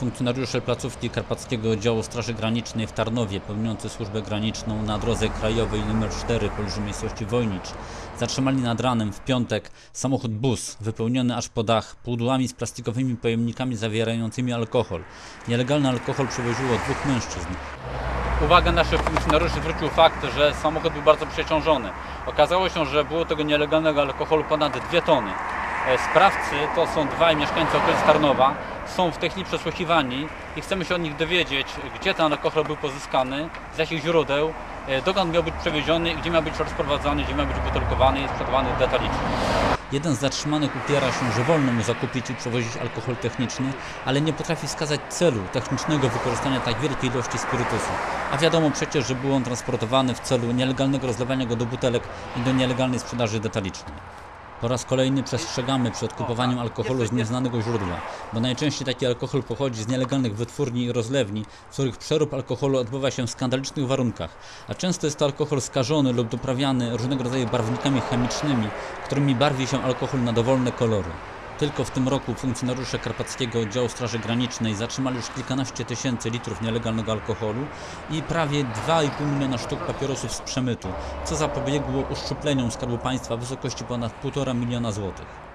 Funkcjonariusze placówki Karpackiego Oddziału Straży Granicznej w Tarnowie, pełniący służbę graniczną na drodze krajowej nr 4 w pobliżu miejscowości Wojnicz, zatrzymali nad ranem w piątek samochód bus wypełniony aż po dach pudłami z plastikowymi pojemnikami zawierającymi alkohol. Nielegalny alkohol przewoziło dwóch mężczyzn. Uwagę naszych funkcjonariuszy zwrócił fakt, że samochód był bardzo przeciążony. Okazało się, że było tego nielegalnego alkoholu ponad 2 tony. E, Sprawcy to są dwaj mieszkańcy okolic Tarnowa, są w tej chwili przesłuchiwani i chcemy się od nich dowiedzieć, gdzie ten alkohol był pozyskany, z jakich źródeł, e, dokąd miał być przewieziony, gdzie miał być rozprowadzany, gdzie miał być butelkowany i sprzedawany detalicznie. Jeden z zatrzymanych upiera się, że wolno mu zakupić i przewozić alkohol techniczny, ale nie potrafi wskazać celu technicznego wykorzystania tak wielkiej ilości spirytusu. A wiadomo przecież, że był on transportowany w celu nielegalnego rozlewania go do butelek i do nielegalnej sprzedaży detalicznej. Po raz kolejny przestrzegamy przed kupowaniem alkoholu z nieznanego źródła, bo najczęściej taki alkohol pochodzi z nielegalnych wytwórni i rozlewni, w których przerób alkoholu odbywa się w skandalicznych warunkach, a często jest to alkohol skażony lub doprawiany różnego rodzaju barwnikami chemicznymi, którymi barwi się alkohol na dowolne kolory. Tylko w tym roku funkcjonariusze Karpackiego Oddziału Straży Granicznej zatrzymali już kilkanaście tysięcy litrów nielegalnego alkoholu i prawie 2,5 miliona sztuk papierosów z przemytu, co zapobiegło uszczupleniom Skarbu Państwa w wysokości ponad 1,5 miliona złotych.